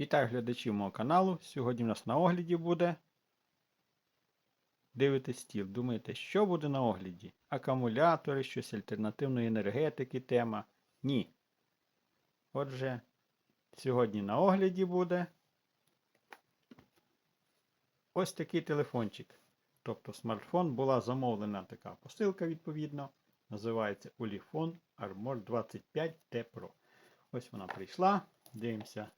Вітаю глядачів мого каналу. Сьогодні у нас на огляді буде. Дивитесь стіл. Думаєте, що буде на огляді? Акумулятори, щось альтернативної енергетики тема? Ні. Отже, сьогодні на огляді буде ось такий телефончик. Тобто смартфон була замовлена така посилка, відповідно. Називається Ulifone Armor 25 T Pro. Ось вона прийшла. Дивимося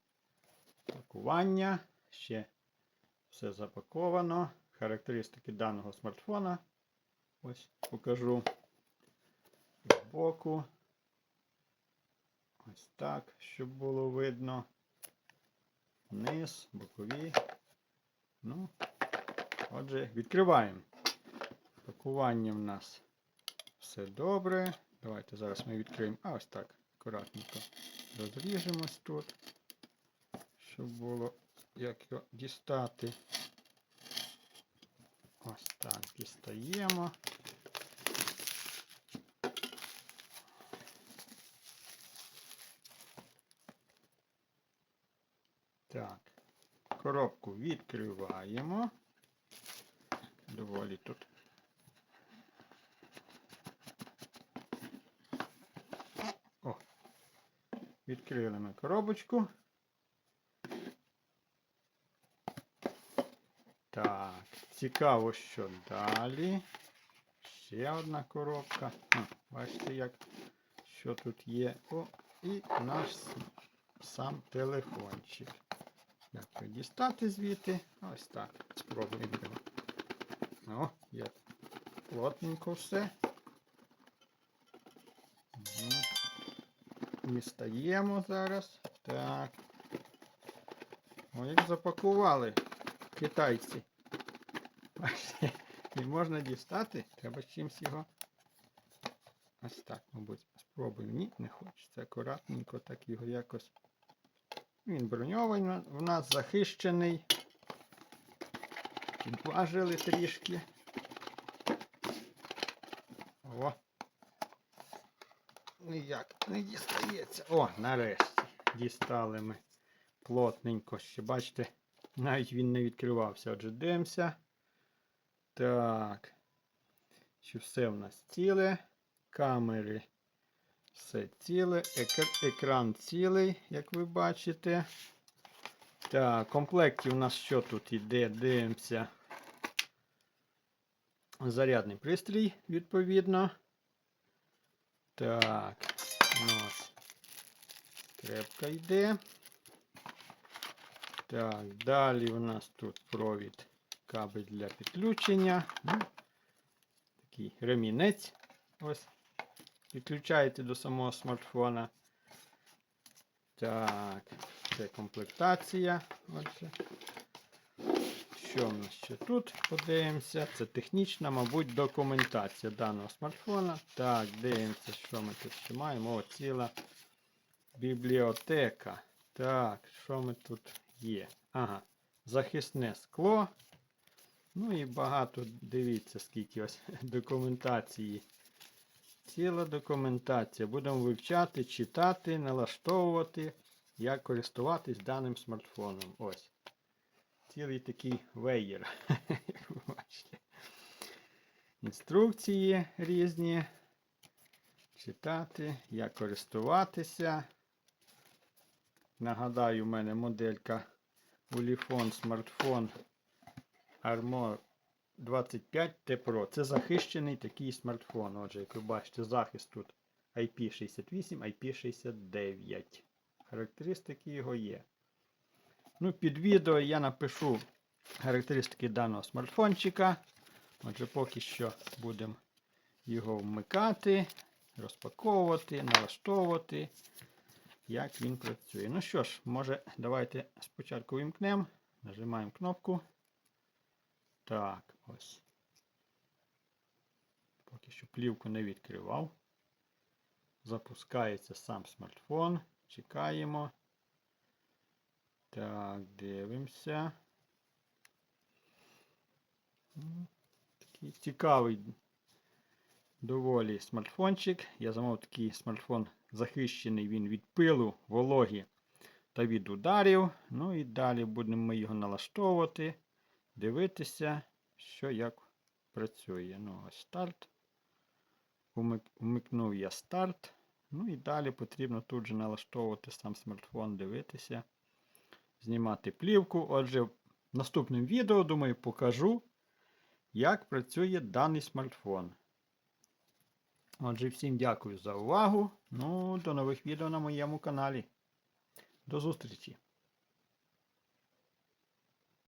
пакування. Ще все запаковано. Характеристики даного смартфона. Ось покажу збоку. Ось так, щоб було видно. Низ, бокові. Ну, отже, відкриваємо. Пакування в нас все добре. Давайте зараз ми відкриємо. А ось так, акуратненько розріжемось тут, щоб було як його дістати. Ось так, дістаємо. Так, коробку відкриваємо. Доволі тут. О, відкрили ми коробочку. Так, цікаво, що далі. Ще одна коробка. Хм, бачите, як що тут є. О, і наш сам телефончик. Як його дістати звідти? Ось так. Спробуємо. його. О, є плотненько все. Мгм. Дістаємо зараз. Так. О, як запакували китайці. Бачите, Не можна дістати, треба чимось його. Ось так, мабуть, спробуємо. Ні, не хочеться. Акуратненько так його якось. Він броньований в нас захищений. Підважили трішки. О. Ніяк не дістається. О, нарешті. Дістали ми плотненько. Ще бачите, навіть він не відкривався. Отже, дивимося. Так. Чи все в нас ціле? Камери. Все ціле. Екран цілий, як ви бачите. Так, комплекті у нас що тут іде? Дивимося. Зарядний пристрій, відповідно. Так, у нас крепка йде. Так, далі у нас тут провід кабель для підключення. Ну, такий ремінець. Ось. Підключаєте до самого смартфона. Так, це комплектація. Отже. Що в нас ще тут? Подивимося. Це технічна, мабуть, документація даного смартфона. Так, дивимося, що ми тут ще маємо. О, ціла бібліотека. Так, що ми тут є? Ага, захисне скло. Ну і багато, дивіться, скільки ось документації. Ціла документація. Будемо вивчати, читати, налаштовувати, як користуватись даним смартфоном. Ось. Цілий такий веєр. Як ви бачите. Інструкції різні. Читати, як користуватися. Нагадаю, у мене моделька Ulifone смартфон Armor 25 T Pro. Це захищений такий смартфон. Отже, як ви бачите, захист тут IP68, IP69. Характеристики його є. Ну, під відео я напишу характеристики даного смартфончика. Отже, поки що будемо його вмикати, розпаковувати, налаштовувати, як він працює. Ну що ж, може, давайте спочатку вимкнемо. Нажимаємо кнопку. Так, ось. Поки що плівку не відкривав. Запускається сам смартфон. Чекаємо. Так, дивимося. Такий цікавий доволі смартфончик. Я замовив такий смартфон захищений він від пилу, вологі та від ударів. Ну і далі будемо ми його налаштовувати, дивитися, що як працює. Ну, ось старт. Умикнув я старт. Ну і далі потрібно тут же налаштовувати сам смартфон, дивитися, знімати плівку. Отже, в наступному відео, думаю, покажу, як працює даний смартфон. Отже, всім дякую за увагу. Ну, до нових відео на моєму каналі. До зустрічі!